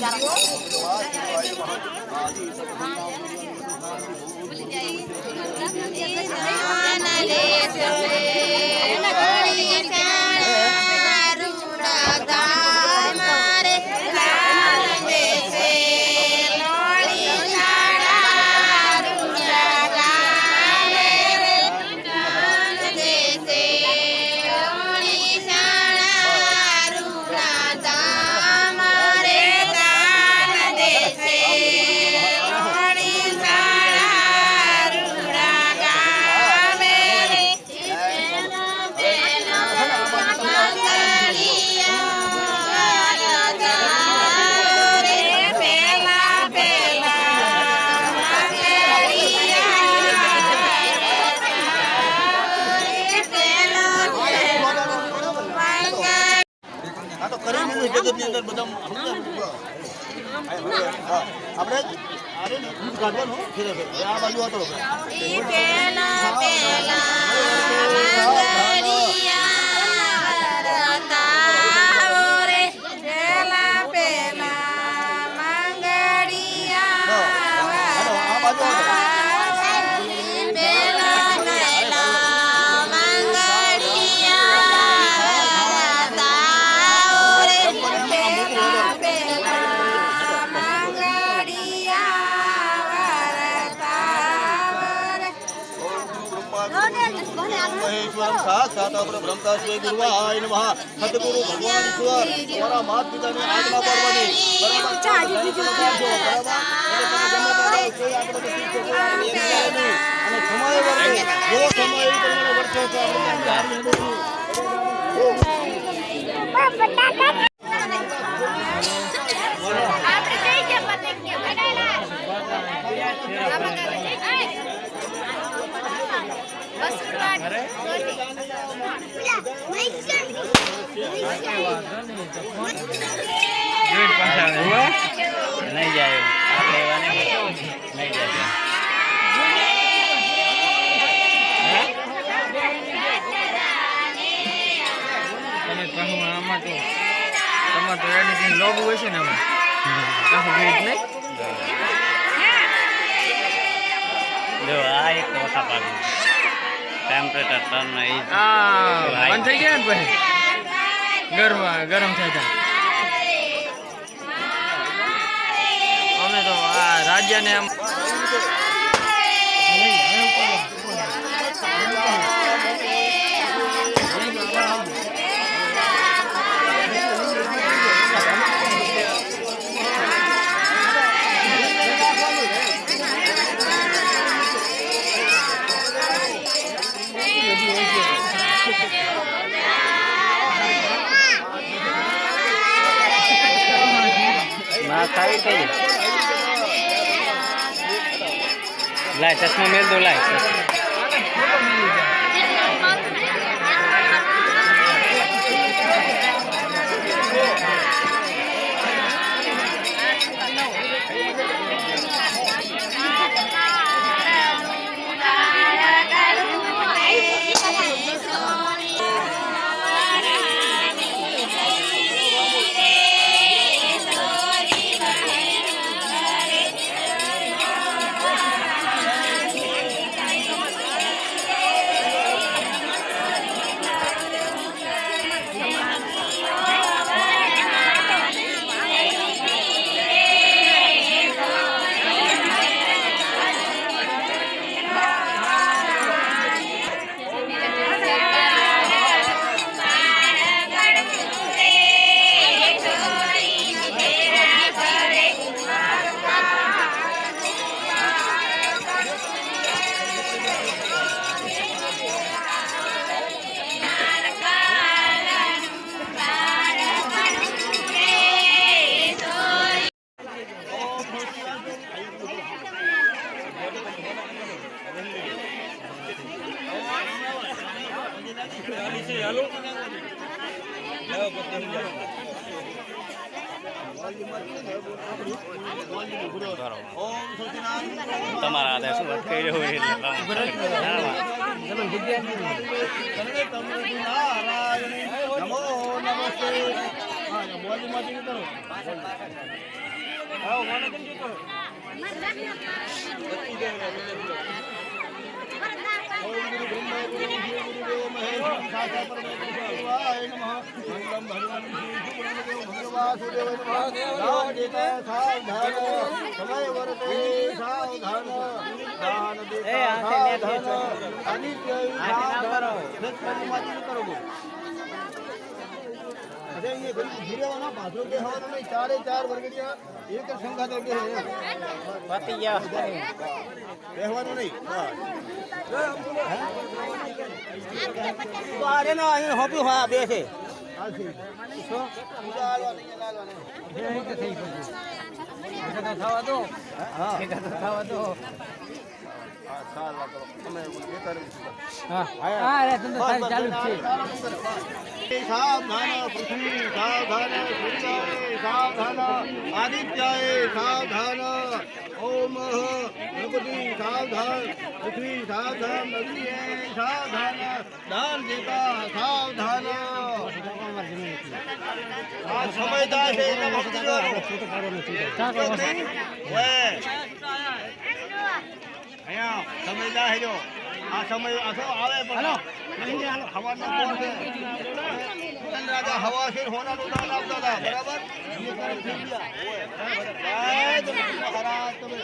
jarak જગતની અંદર બધા આપણે. આ બાજુ હતો મહેશ્વરમ સાક્ષાત શ્રી ગુરુવાય નમઃ. સદગુરુ ભગવાન ઈશ્વર તમારા માત પિતાની આજ્ઞા પાડવાની આપણે કોઈ આપણે નથી નહીં. અને સમય વર્તે જો સમય એ પ્રમાણે વર્તે તો આપણે ત્યાં હારી નહીં. જાય નહીં જાય આમાં તો તમારે તો એડિટિંગ લોગો હોય છે ને આમાં આખું ગીત નહીં જો આ એક ઓછા પાડું ટેમ્પરેચર ટર્ન એ આ બંધ થઈ ગયા ને પછી? ગરમ ગરમ થાય ત્યાં. અમે તો આ રાજ્યને આમ ના ખાવી કઈ લાય ચશ્મા મેળ દો લાય. સચિદાનંદ તમારા હાથે શું તમને નારાયણી નમો નમસ્તે કરો અનિત્ય કરો બોલ અરે અહીંયા ઘડી ઘીરેવાના પાછળ બેહવાનું નહીં ચારે ચાર વર્ગડિયા એક સંઘાતે બેહે પતી ગયા બેહવાનું નહીં. તો અરે ના અહીં હોપ્યું હા બે છે થવા દો. હા. થવા દો. તમે હા હા અરે ધંધો સારી ચાલુ જ છે સાવધાન પૃથ્વી સાવધાન સૂર્ય અહીંયા સમયદાર છે જો. આ સમય આ શું આવે પણ હવાનો હવા છે હોના દાન લાવતા હતા બરાબર? તમે